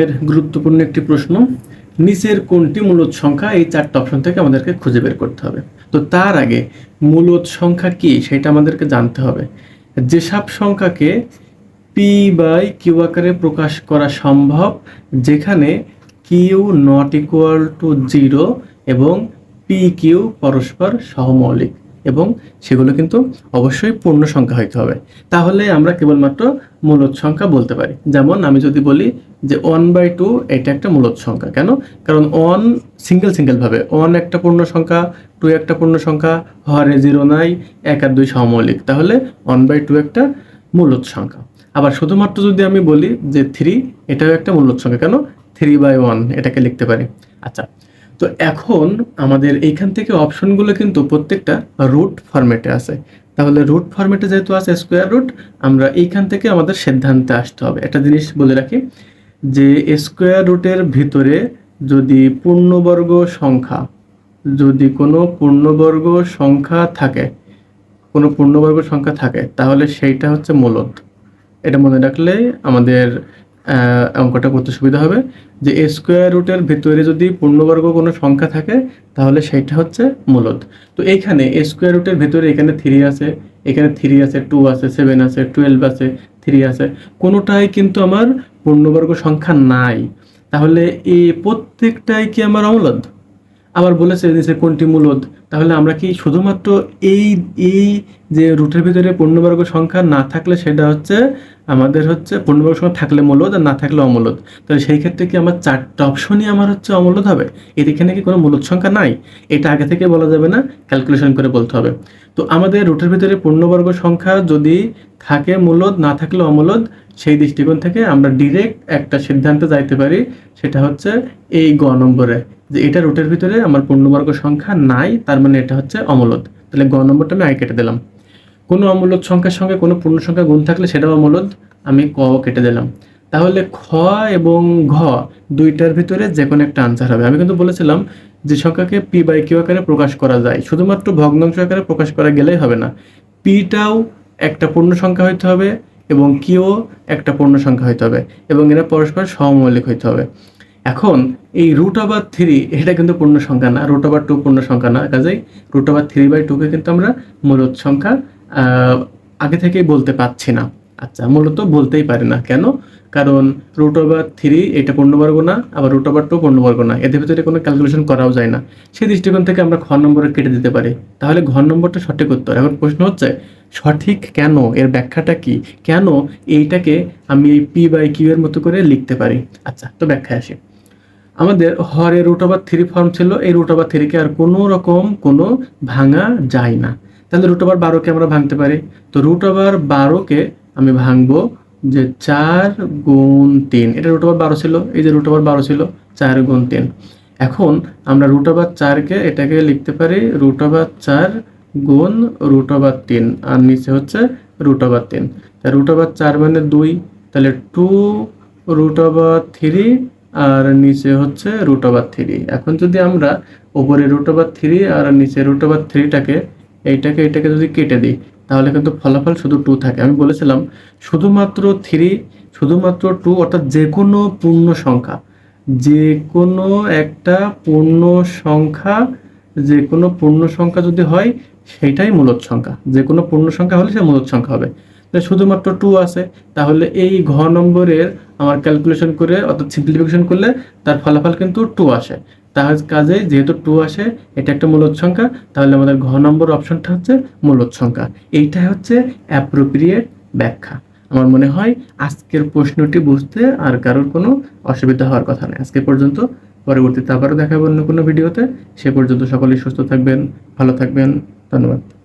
এর গুরুত্বপূর্ণ একটি প্রশ্ন, নিচের কোনটি মূলদ সংখ্যা? এই চারটা অপশন থেকে আমাদেরকে খুঁজে বের করতে হবে। তো তার আগে মূলদ সংখ্যা কি সেটা আমাদেরকে জানতে হবে। যেসব সংখ্যাকে পি বাই কিউ আকারে প্রকাশ করা সম্ভব, যেখানে Q not equal to zero এবং পি কিউ পরস্পর সহমৌলিক। এবং সেগুলো কিন্তু অবশ্যই পূর্ণ সংখ্যা হইতে হবে। তাহলে আমরা কেবলমাত্র মূলদ সংখ্যা বলতে পারি। যেমন আমি যদি বলি যে ওয়ান বাই টু এটা একটা মূলদ সংখ্যা। কেন? কারণ ওয়ান সিঙ্গেল সিঙ্গেলভাবে ওয়ান একটা পূর্ণ সংখ্যা টু একটা পূর্ণ সংখ্যা, হরে জিরো নাই, এক আর দুই সমমৌলিক। তাহলে ওয়ান বাই টু একটা মূলদ সংখ্যা। আবার শুধুমাত্র যদি আমি বলি যে থ্রি এটাও একটা মূলদ সংখ্যা। কেন? থ্রি বাই ওয়ান এটাকে লিখতে পারি। আচ্ছা তো এখন আমাদের এইখান থেকে অপশনগুলো কিন্তু প্রত্যেকটা রুট ফরম্যাটে আছে। তাহলে রুট ফরম্যাটে যেহেতু আছে স্কোয়ার রুট আমরা এইখান থেকে আমাদের সিদ্ধান্তে আসতে হবে। একটা জিনিস বলে রাখি যে স্কোয়ার রুটের ভিতরে যদি পূর্ণবর্গ সংখ্যা, যদি কোনো পূর্ণবর্গ সংখ্যা থাকে, কোনো পূর্ণবর্গ সংখ্যা থাকে, তাহলে সেইটা হচ্ছে মূলত এটা মনে রাখলে আমাদের অঙ্কটা করতে সুবিধা হবে যে এ স্কোয়ার রুটের ভিতরে যদি পূর্ণবর্গ কোনো সংখ্যা থাকে, তাহলে সেইটা হচ্ছে মূলত। তো এইখানে এ স্কোয়ার রুটের ভিতরে এখানে থ্রি আছে, এখানে থ্রি আছে টু আছে সেভেন আছে টুয়েলভ আছে থ্রি আছে। কোনোটাই কিন্তু আমার পূর্ণবর্গ সংখ্যা নাই। তাহলে এই প্রত্যেকটাই কি আমার অমূলদ? আবার বলেছে যে কোনটি মূলদ? তাহলে আমরা কি শুধুমাত্র এই এই যে রুটের ভিতরে পূর্ণবর্গ সংখ্যা না থাকলে সেটা হচ্ছে আমাদের হচ্ছে পূর্ণবর্গ সংখ্যা থাকলে মূলদ আর না থাকলে অমূলদ তাহলে সেই ক্ষেত্রে কি আমার চারটা অপশনই আমার হচ্ছে অমূলদ হবে? এর এখানে কি কোনো মূলদ সংখ্যা নাই? এটা আগে থেকে বলা যাবে না ক্যালকুলেশন করে বলতে হবে। তো আমাদের রুটের ভিতরে পূর্ণবর্গ সংখ্যা যদি থাকে মূলদ না থাকলে অমূলদ সেই দৃষ্টিকোণ থেকে আমরা ডিরেক্ট একটা সিদ্ধান্তে যাইতে পারি, সেটা হচ্ছে এই গ নম্বরে। যে এটা রুটের ভিতরে আমার পূর্ণবর্গ সংখ্যা নাই, তার মানে এটা হচ্ছে অমূলদ তাহলে গ নম্বরটা আমি আগে কেটে দিলাম। কোনো অমূলদ সংখ্যার সঙ্গে কোনো পূর্ণ সংখ্যা গুণ থাকলে সেটাও অমূলদ আমি ক কেটে দিলাম। তাহলে খ এবং ঘ দুইটার ভিতরে যে কোনো একটা আনসার হবে। আমি কিন্তু বলেছিলাম যে সংখ্যাকে পি বাই কিউ আকারে প্রকাশ করা যায়। শুধুমাত্র ভগ্নাংশ আকারে প্রকাশ করা গেলেই হবে না। পিটাও একটা পূর্ণ সংখ্যা হইতে হবে এবং কিউ একটা পূর্ণ সংখ্যা হইতে হবে এবং এরা পরস্পর সমমৌলিক হইতে হবে। এখন এই রুট ওভার থ্রি এটা কিন্তু পূর্ণ সংখ্যা না। রুট ওভার টু পূর্ণ সংখ্যা না। কাজেই রুট ওভার থ্রি বাই টুকে কিন্তু আমরা মূলত সংখ্যা আগে থেকেই বলতে পারছি না। আচ্ছা মূলত বলতেই পারি না কেন? কারণ রুট ওভার থ্রি এটা পূর্ণবর্গ না, আবার রুট ওভার টু পূর্ণবর্গ না। এদের ভিতরে কোনো ক্যালকুলেশন করাও যায় না। সেই দৃষ্টিকোণ থেকে আমরা ঘর নম্বরে কেটে দিতে পারি। তাহলে ঘর নম্বরটা সঠিক উত্তর। এখন প্রশ্ন হচ্ছে, সঠিক কেন? এর ব্যাখ্যাটা কি? কেন এইটাকে আমি এই পি বাই কিউ এর মতো করে লিখতে পারি? আচ্ছা তো ব্যাখ্যায় আসি। আমাদের হরে রুট ওভার থ্রি ফর্ম ছিল। এই রুট ওভার থ্রিকে আর কোনো রকম কোনো ভাঙা যায় না। তাহলে রুট ওভার বারোকে আমরা ভাঙতে পারি তো রুট ওভার বারোকে আমি ভাঙবো যে চার গুণ তিন এটা রুট ওভার বারো ছিল এই যে রুট ওভার বারো ছিল চার গুণ তিন এখন আমরা রুট ওভার চারকে এটাকে লিখতে পারি রুট ওভার চার গুণ রুট ওভার তিন আর নিচে হচ্ছে রুট ওভার তিন তা রুট ওভার চার মানে দুই তাহলে টু রুট ওভার থ্রি আর নিচে হচ্ছে রুট ওভার থ্রি এখন যদি আমরা ওপরে রুট ওভার থ্রি আর নিচে রুট ওভার থ্রিটাকে এইটাকে এইটাকে যদি কেটে দিই, তাহলে কিন্তু ফলাফল শুধু টু থাকে। আমি বলেছিলাম, শুধুমাত্র থ্রি শুধুমাত্র টু অর্থাৎ যে কোনো পূর্ণ সংখ্যা যে কোনো একটা পূর্ণ সংখ্যা যে কোনো পূর্ণ সংখ্যা যদি হয় সেটাই মূলত সংখ্যা। যে কোনো পূর্ণ সংখ্যা হলে সে মূলত সংখ্যা হবে। শুধুমাত্র টু আছে, তাহলে এই ঘ নম্বরের আমার ক্যালকুলেশন করে, অর্থাৎ সিম্পলিফিকেশন করলে তার ফলাফল কিন্তু টু আসে। তার কাজে যেহেতু টু আসে, এটা একটা মূলত সংখ্যা, তাহলে আমাদের ঘ নম্বর অপশনটা হচ্ছে মূলত সংখ্যা। এইটাই হচ্ছে অ্যাপ্রোপ্রিয়েট ব্যাখ্যা। আমার মনে হয় আজকের প্রশ্নটি বুঝতে আর কারোর কোনো অসুবিধা হওয়ার কথা নেই আজকে পর্যন্ত, পরবর্তীতে আবারও দেখাবো অন্য কোনো ভিডিওতে সে পর্যন্ত সকলেই সুস্থ থাকবেন, ভালো থাকবেন। ধন্যবাদ।